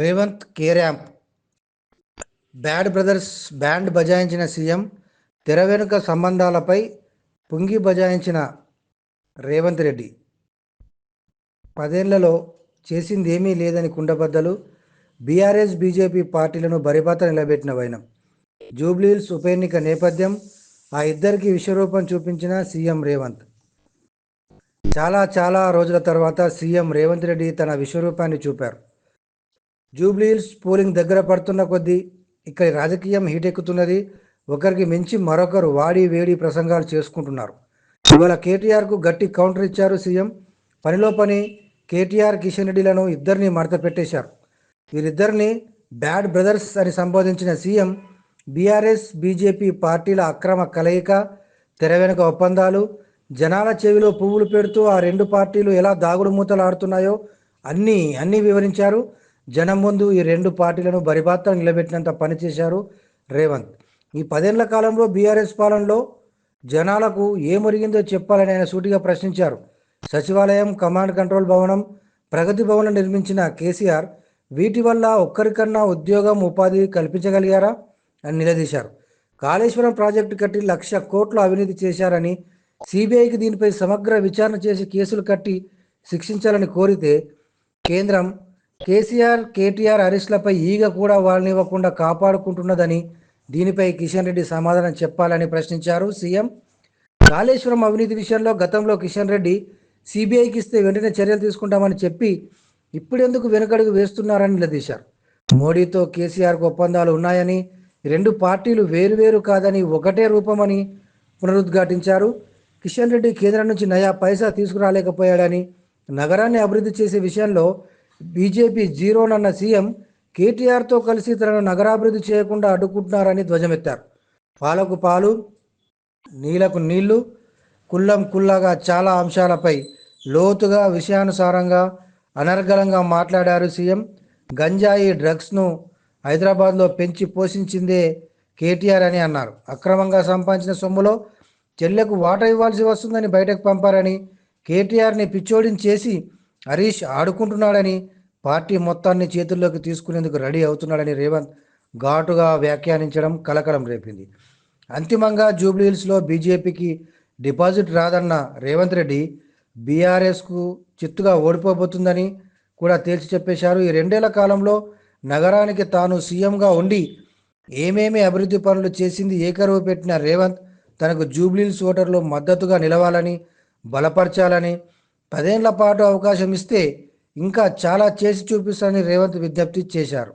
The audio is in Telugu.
రేవంత్ కేర్యాంప్ బ్యాడ్ బ్రదర్స్ బ్యాండ్ బజాయించిన సీఎం తెర వెనుక సంబంధాలపై పుంగి బజాయించిన రేవంత్ రెడ్డి. పదేళ్ళలో చేసిందేమీ లేదని కుండబద్దలు బీఆర్ఎస్ బీజేపీ పార్టీలను బరిపాత నిలబెట్టిన వైనం. జూబ్లీహిల్స్ ఉప ఎన్నిక నేపథ్యం ఆ ఇద్దరికి విశ్వరూపం చూపించిన సీఎం రేవంత్. చాలా చాలా రోజుల తర్వాత సీఎం రేవంత్ రెడ్డి తన విశ్వరూపాన్ని చూపారు. జూబ్లీహిల్స్ పోలింగ్ దగ్గర పడుతున్న కొద్దీ ఇక్కడ రాజకీయం హీటెక్కుతున్నది. ఒకరికి మించి మరొకరు వాడి వేడి ప్రసంగాలు చేసుకుంటున్నారు. ఇవాళ కేటీఆర్కు గట్టి కౌంటర్ ఇచ్చారు సీఎం. పనిలో పని కేటీఆర్ కిషన్ రెడ్డిలను ఇద్దరిని మడత పెట్టేశారు. వీరిద్దరిని బ్యాడ్ బ్రదర్స్ అని సంబోధించిన సీఎం బీఆర్ఎస్ బీజేపీ పార్టీల అక్రమ కలయిక తెర వెనుక ఒప్పందాలు జనాల చెవిలో పువ్వులు పెడుతూ ఆ రెండు పార్టీలు ఎలా దాగుడు మూతలు ఆడుతున్నాయో అన్నీ అన్నీ వివరించారు. జనం ముందు ఈ రెండు పార్టీలను బరిబాత్ర నిలబెట్టినంత పనిచేశారు రేవంత్. ఈ పదేళ్ళ కాలంలో బీఆర్ఎస్ పాలనలో జనాలకు ఏమొరిగిందో చెప్పాలని ఆయన సూటిగా ప్రశ్నించారు. సచివాలయం కమాండ్ కంట్రోల్ భవనం ప్రగతి భవనం నిర్మించిన కేసీఆర్ వీటి వల్ల ఒక్కరికన్నా ఉద్యోగం ఉపాధి కల్పించగలిగారా అని నిలదీశారు. కాళేశ్వరం ప్రాజెక్టు కట్టి లక్ష కోట్లు అవినీతి చేశారని సిబిఐకి దీనిపై సమగ్ర విచారణ చేసి కేసులు కట్టి శిక్షించాలని కోరితే కేంద్రం కేసీఆర్ కేటీఆర్ అరెస్టులపై ఈగ కూడా వాళ్ళనివ్వకుండా కాపాడుకుంటున్నదని దీనిపై కిషన్ రెడ్డి సమాధానం చెప్పాలని ప్రశ్నించారు సీఎం. కాళేశ్వరం అవినీతి విషయంలో గతంలో కిషన్ రెడ్డి సిబిఐకి ఇస్తే వెంటనే చర్యలు తీసుకుంటామని చెప్పి ఇప్పుడెందుకు వెనుకడుగు వేస్తున్నారని నిలదీశారు. మోడీతో కేసీఆర్కు ఒప్పందాలు ఉన్నాయని రెండు పార్టీలు వేరువేరు కాదని ఒకటే రూపమని పునరుద్ఘాటించారు. కిషన్ రెడ్డి కేంద్రం నుంచి నయా పైసా తీసుకురాలేకపోయాడని నగరాన్ని అభివృద్ధి చేసే విషయంలో బీజేపీ జీరోనన్న సీఎం కేటీఆర్తో కలిసి తనను నగరాభివృద్ధి చేయకుండా అడ్డుకుంటున్నారని ధ్వజమెత్తారు. పాలకు పాలు నీళ్ళకు నీళ్ళు కుల్లం కుల్లగా చాలా అంశాలపై లోతుగా విషయానుసారంగా అనర్గళంగా మాట్లాడారు సీఎం. గంజాయి డ్రగ్స్ను హైదరాబాద్లో పెంచి పోషించిందే కేటీఆర్ అని అన్నారు. అక్రమంగా సంపాదించిన సొమ్ములో చెల్లెకు వాటా ఇవ్వాల్సి వస్తుందని బయటకు పంపారని కేటీఆర్ని పిచ్చోడిని చేసి హరీష్ ఆడుకుంటున్నాడని పార్టీ మొత్తాన్ని చేతుల్లోకి తీసుకునేందుకు రెడీ అవుతున్నాడని రేవంత్ ఘాటుగా వ్యాఖ్యానించడం కలకలం రేపింది. అంతిమంగా జూబ్లీహిల్స్లో బీజేపీకి డిపాజిట్ రాదన్న రేవంత్ రెడ్డి బీఆర్ఎస్కు చిత్తుగా ఓడిపోబోతుందని కూడా తేల్చి చెప్పేశారు. ఈ రెండేళ్ళ కాలంలో నగరానికి తాను సీఎంగా ఉండి ఏమేమి అభివృద్ధి పనులు చేసింది ఏకరువు పెట్టిన రేవంత్ తనకు జూబ్లీహిల్స్ ఓటర్లు మద్దతుగా నిలవాలని బలపరచాలని పదేళ్ళ పాటు అవకాశం ఇస్తే ఇంకా చాలా చేసి చూపిస్తానని రేవంత్ విజ్ఞప్తి చేశారు.